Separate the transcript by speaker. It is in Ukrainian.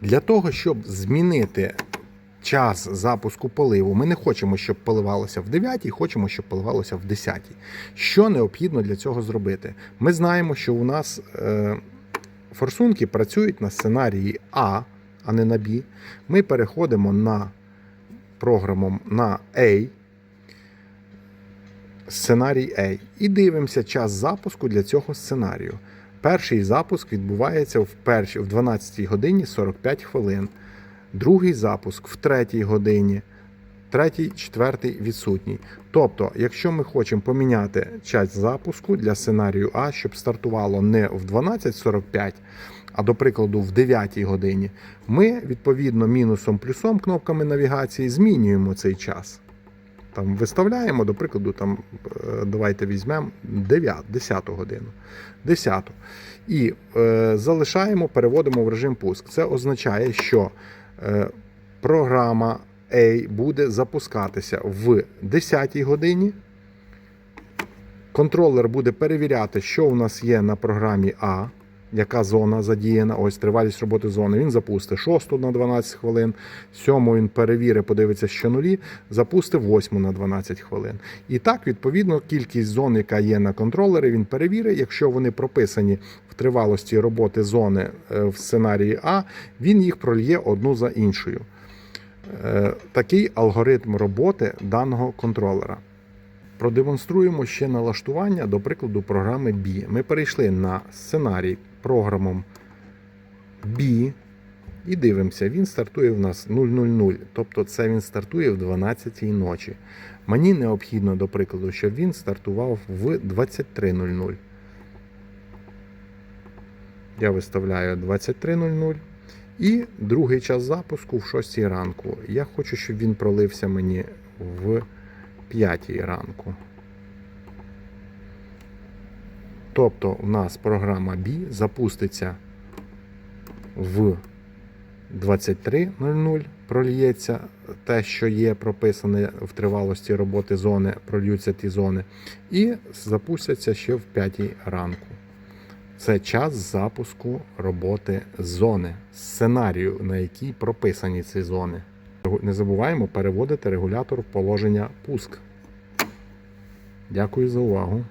Speaker 1: Для того, щоб змінити час запуску поливу, ми не хочемо, щоб поливалося в 9, хочемо, щоб поливалося в 10. Що необхідно для цього зробити? Ми знаємо, що у нас е, форсунки працюють на сценарії А, а не на Б. Ми переходимо на програму на A, сценарій A, і дивимося час запуску для цього сценарію. Перший запуск відбувається в, першій, в 12 годині 45 хвилин. Другий запуск в 3 годині, третій, четвертий відсутній. Тобто, якщо ми хочемо поміняти час запуску для сценарію А, щоб стартувало не в 12.45, а до прикладу в 9 годині, ми відповідно мінусом плюсом кнопками навігації змінюємо цей час. Там виставляємо, до прикладу, там, е, давайте візьмемо 9, 10 годину. 10. І е, залишаємо, переводимо в режим пуск. Це означає, що е, програма A буде запускатися в 10 годині. Контролер буде перевіряти, що у нас є на програмі А, яка зона задіяна. Ось тривалість роботи зони. Він запустить 6 на 12 хвилин, 7 він перевірить, подивиться, що нулі, запустить 8 на 12 хвилин. І так, відповідно, кількість зон, яка є на контролері, він перевірить. Якщо вони прописані в тривалості роботи зони е, в сценарії А, він їх прольє одну за іншою. Е, Такий алгоритм роботи даного контролера. Продемонструємо ще налаштування, до прикладу, програми B. Ми перейшли на сценарій програмом B і дивимося, він стартує в нас 000, тобто це він стартує в 12 ночі. Мені необхідно, до прикладу, щоб він стартував в 23.00. Я виставляю 23.00. І другий час запуску в 6 ранку. Я хочу, щоб він пролився мені в 5 ранку. Тобто у нас програма B запуститься в 23.00, прольється те, що є прописане в тривалості роботи зони, прольються ті зони, і запустяться ще в 5 ранку. Це час запуску роботи зони, сценарію, на якій прописані ці зони. Не забуваємо переводити регулятор в положення пуск. Дякую за увагу.